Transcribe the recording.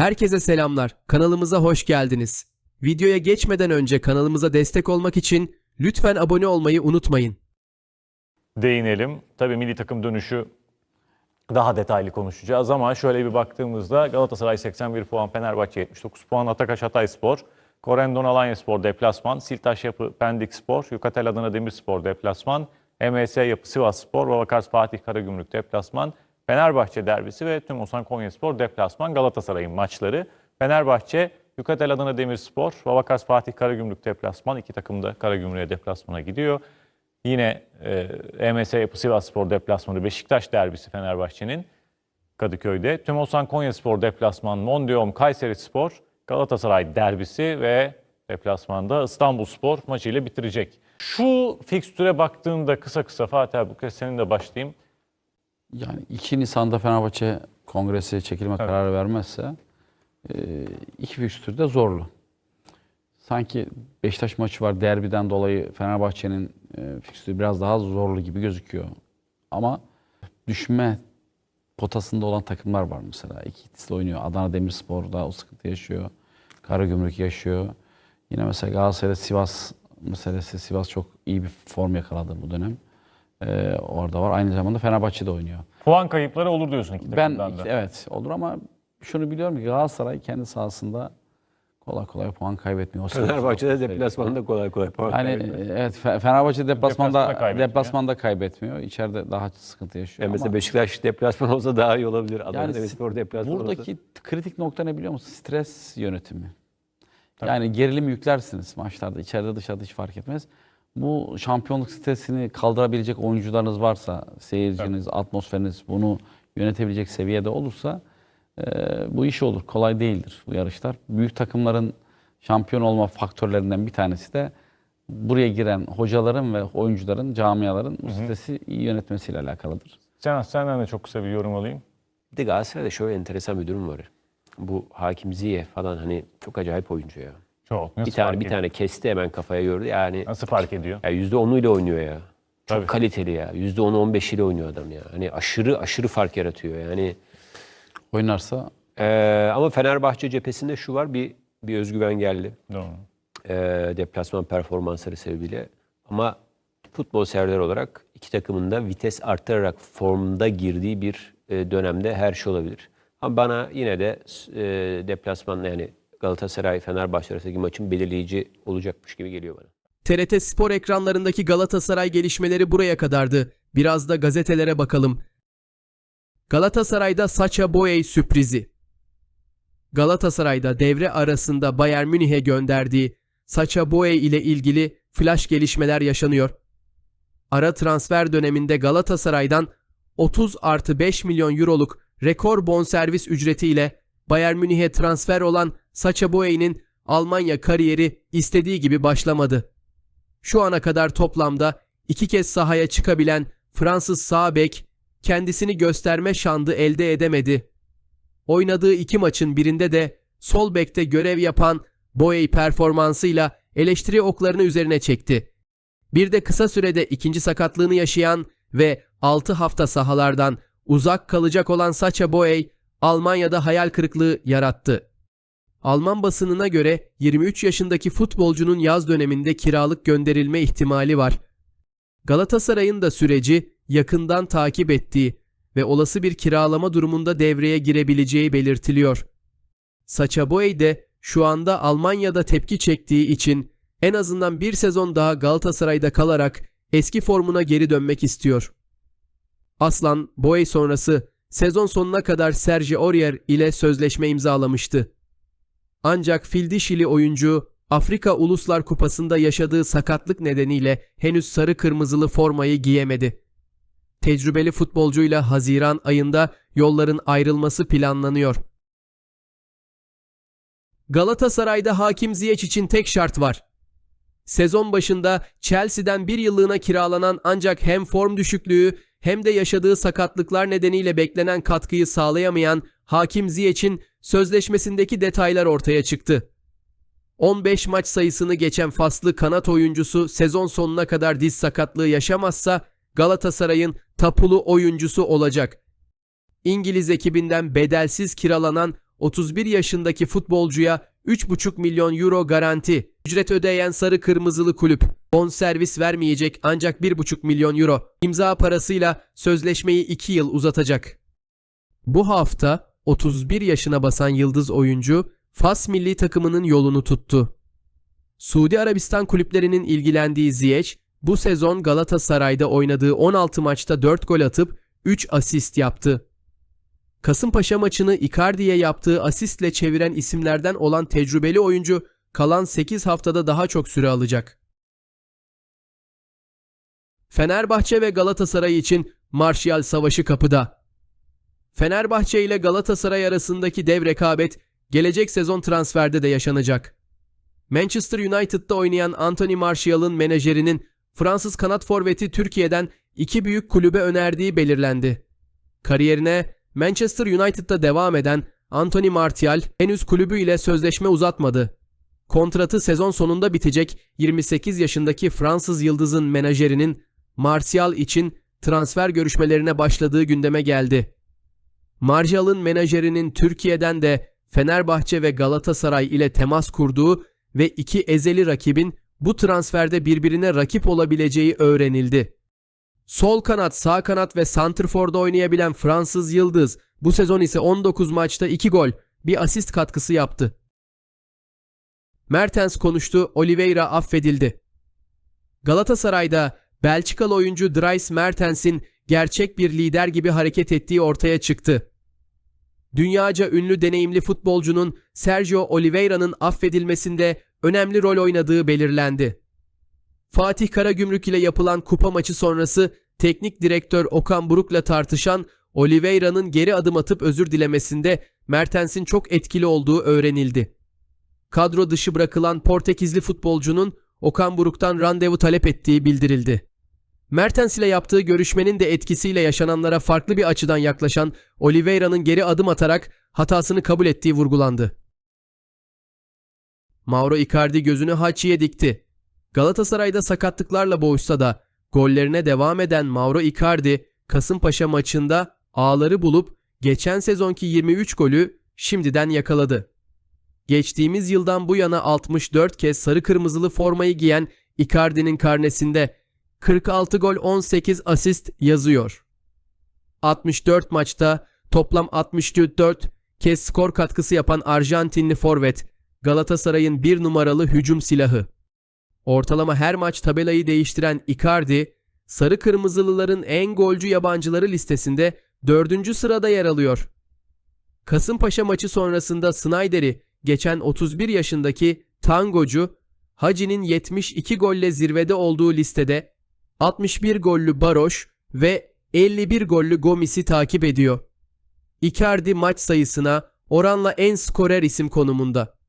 Herkese selamlar. Kanalımıza hoş geldiniz. Videoya geçmeden önce kanalımıza destek olmak için lütfen abone olmayı unutmayın. değinelim. Tabii milli takım dönüşü daha detaylı konuşacağız ama şöyle bir baktığımızda Galatasaray 81 puan, Fenerbahçe 79 puan, Atakaş Hatayspor, Korendon Alanyaspor deplasman, Siltaş Yapı Pendik Spor, Yukatel Adana Demirspor deplasman, MS Yapı Sivasspor, Babakars Fatih Karagümrük deplasman, Fenerbahçe derbisi ve Tümosan Konyaspor deplasman Galatasaray'ın maçları. Fenerbahçe, Yukatel Adana Demirspor, Babakars Fatih Karagümrük deplasman. iki takım da Karagümrük'e deplasmana gidiyor. Yine e, EMS Yapı Sivasspor deplasmanı Beşiktaş derbisi Fenerbahçe'nin Kadıköy'de. Tümosan Konyaspor deplasman Mondium Kayseri Spor Galatasaray derbisi ve deplasmanda İstanbulspor maçıyla bitirecek. Şu fikstüre baktığımda kısa kısa Fatih abi bu kez seninle başlayayım. Yani 2 Nisan'da Fenerbahçe kongresi çekilme kararı vermezse e, iki fikstür de zorlu. Sanki Beşiktaş maçı var derbiden dolayı Fenerbahçe'nin e, fikstürü biraz daha zorlu gibi gözüküyor. Ama düşme potasında olan takımlar var mesela. İkisi de oynuyor. Adana Demirspor'da o sıkıntı yaşıyor. Karagümrük yaşıyor. Yine mesela Galatasaray'da Sivas meselesi. Sivas çok iyi bir form yakaladı bu dönem. E, orada var. Aynı zamanda Fenerbahçe'de oynuyor. Puan kayıpları olur diyorsun iki Ben takımdan da. evet olur ama şunu biliyorum ki Galatasaray kendi sahasında kolay kolay puan kaybetmiyor. O sezon- Fenerbahçe'de deplasmanda kolay kolay puan Yani kaybediyor. evet Fe- Fenerbahçe deplasmanda Deplasmanda kaybetmiyor. deplasmanda kaybetmiyor. İçeride daha sıkıntı yaşıyor. Yani mesela ama Beşiktaş deplasman olsa daha iyi olabilir. Adana Yani Demirspor deplasman olsa. buradaki kritik nokta ne biliyor musun? Stres yönetimi. Yani gerilim yüklersiniz maçlarda. içeride dışarıda hiç fark etmez. Bu şampiyonluk stresini kaldırabilecek oyuncularınız varsa, seyirciniz, atmosferiniz bunu yönetebilecek seviyede olursa e, bu iş olur. Kolay değildir bu yarışlar. Büyük takımların şampiyon olma faktörlerinden bir tanesi de buraya giren hocaların ve oyuncuların, camiaların bu stresi iyi yönetmesiyle alakalıdır. Can senden de çok kısa bir yorum alayım. Bir de Galatasaray'da şöyle enteresan bir durum var. Bu Hakim Ziyeh falan hani çok acayip oyuncu ya. Çok. Nasıl Bir tane bir ediyor? tane kesti hemen kafaya gördü. Yani Nasıl fark ediyor? ya %10'u ile oynuyor ya. Çok Tabii. kaliteli ya. %10'u 15 ile oynuyor adam ya. Hani aşırı aşırı fark yaratıyor yani. Oynarsa Ee, ama Fenerbahçe cephesinde şu var bir bir özgüven geldi. Doğru. e, deplasman performansları sebebiyle. Ama futbol severler olarak iki takımın da vites arttırarak formda girdiği bir e, dönemde her şey olabilir. Ama bana yine de e, deplasman yani Galatasaray Fenerbahçe arasındaki maçın belirleyici olacakmış gibi geliyor bana. TRT Spor ekranlarındaki Galatasaray gelişmeleri buraya kadardı. Biraz da gazetelere bakalım. Galatasaray'da Saça Boey sürprizi. Galatasaray'da devre arasında Bayern Münih'e gönderdiği Saça Boey ile ilgili flash gelişmeler yaşanıyor. Ara transfer döneminde Galatasaray'dan 30 artı 5 milyon euroluk rekor bonservis ücretiyle Bayern Münih'e transfer olan Saça Boey'nin Almanya kariyeri istediği gibi başlamadı. Şu ana kadar toplamda iki kez sahaya çıkabilen Fransız sağ bek kendisini gösterme şandı elde edemedi. Oynadığı iki maçın birinde de sol bekte görev yapan Boey performansıyla eleştiri oklarını üzerine çekti. Bir de kısa sürede ikinci sakatlığını yaşayan ve 6 hafta sahalardan uzak kalacak olan Sacha Boey Almanya'da hayal kırıklığı yarattı. Alman basınına göre 23 yaşındaki futbolcunun yaz döneminde kiralık gönderilme ihtimali var. Galatasaray'ın da süreci yakından takip ettiği ve olası bir kiralama durumunda devreye girebileceği belirtiliyor. Sacha Boey de şu anda Almanya'da tepki çektiği için en azından bir sezon daha Galatasaray'da kalarak eski formuna geri dönmek istiyor. Aslan Boey sonrası sezon sonuna kadar Serge Aurier ile sözleşme imzalamıştı. Ancak fil dişili oyuncu Afrika Uluslar Kupası'nda yaşadığı sakatlık nedeniyle henüz sarı kırmızılı formayı giyemedi. Tecrübeli futbolcuyla Haziran ayında yolların ayrılması planlanıyor. Galatasaray'da Hakim Ziyech için tek şart var. Sezon başında Chelsea'den bir yıllığına kiralanan ancak hem form düşüklüğü hem de yaşadığı sakatlıklar nedeniyle beklenen katkıyı sağlayamayan Hakim Ziyech'in sözleşmesindeki detaylar ortaya çıktı. 15 maç sayısını geçen faslı kanat oyuncusu sezon sonuna kadar diz sakatlığı yaşamazsa Galatasaray'ın tapulu oyuncusu olacak. İngiliz ekibinden bedelsiz kiralanan 31 yaşındaki futbolcuya 3,5 milyon euro garanti. Ücret ödeyen sarı kırmızılı kulüp bonservis vermeyecek ancak 1,5 milyon euro imza parasıyla sözleşmeyi 2 yıl uzatacak. Bu hafta 31 yaşına basan yıldız oyuncu Fas milli takımının yolunu tuttu. Suudi Arabistan kulüplerinin ilgilendiği Ziyech bu sezon Galatasaray'da oynadığı 16 maçta 4 gol atıp 3 asist yaptı. Kasımpaşa maçını Icardi'ye yaptığı asistle çeviren isimlerden olan tecrübeli oyuncu kalan 8 haftada daha çok süre alacak. Fenerbahçe ve Galatasaray için Marşiyal Savaşı kapıda. Fenerbahçe ile Galatasaray arasındaki dev rekabet gelecek sezon transferde de yaşanacak. Manchester United'da oynayan Anthony Martial'ın menajerinin Fransız kanat forveti Türkiye'den iki büyük kulübe önerdiği belirlendi. Kariyerine Manchester United'da devam eden Anthony Martial henüz kulübüyle sözleşme uzatmadı. Kontratı sezon sonunda bitecek 28 yaşındaki Fransız yıldızın menajerinin Martial için transfer görüşmelerine başladığı gündeme geldi. Martial'ın menajerinin Türkiye'den de Fenerbahçe ve Galatasaray ile temas kurduğu ve iki ezeli rakibin bu transferde birbirine rakip olabileceği öğrenildi. Sol kanat, sağ kanat ve santrforda oynayabilen Fransız Yıldız bu sezon ise 19 maçta 2 gol, bir asist katkısı yaptı. Mertens konuştu, Oliveira affedildi. Galatasaray'da Belçikalı oyuncu Dries Mertens'in gerçek bir lider gibi hareket ettiği ortaya çıktı. Dünyaca ünlü deneyimli futbolcunun Sergio Oliveira'nın affedilmesinde önemli rol oynadığı belirlendi. Fatih Karagümrük ile yapılan kupa maçı sonrası teknik direktör Okan Buruk'la tartışan Oliveira'nın geri adım atıp özür dilemesinde Mertens'in çok etkili olduğu öğrenildi. Kadro dışı bırakılan Portekizli futbolcunun Okan Buruk'tan randevu talep ettiği bildirildi. Mertens ile yaptığı görüşmenin de etkisiyle yaşananlara farklı bir açıdan yaklaşan Oliveira'nın geri adım atarak hatasını kabul ettiği vurgulandı. Mauro Icardi gözünü Haçi'ye dikti. Galatasaray'da sakatlıklarla boğuşsa da gollerine devam eden Mauro Icardi Kasımpaşa maçında ağları bulup geçen sezonki 23 golü şimdiden yakaladı. Geçtiğimiz yıldan bu yana 64 kez sarı kırmızılı formayı giyen Icardi'nin karnesinde 46 gol 18 asist yazıyor. 64 maçta toplam 64 kez skor katkısı yapan Arjantinli forvet Galatasaray'ın bir numaralı hücum silahı. Ortalama her maç tabelayı değiştiren Icardi, sarı kırmızılıların en golcü yabancıları listesinde 4. sırada yer alıyor. Kasımpaşa maçı sonrasında Snyder'i geçen 31 yaşındaki tangocu Hacı'nin 72 golle zirvede olduğu listede 61 gollü Baroş ve 51 gollü Gomis'i takip ediyor. Icardi maç sayısına oranla en skorer isim konumunda.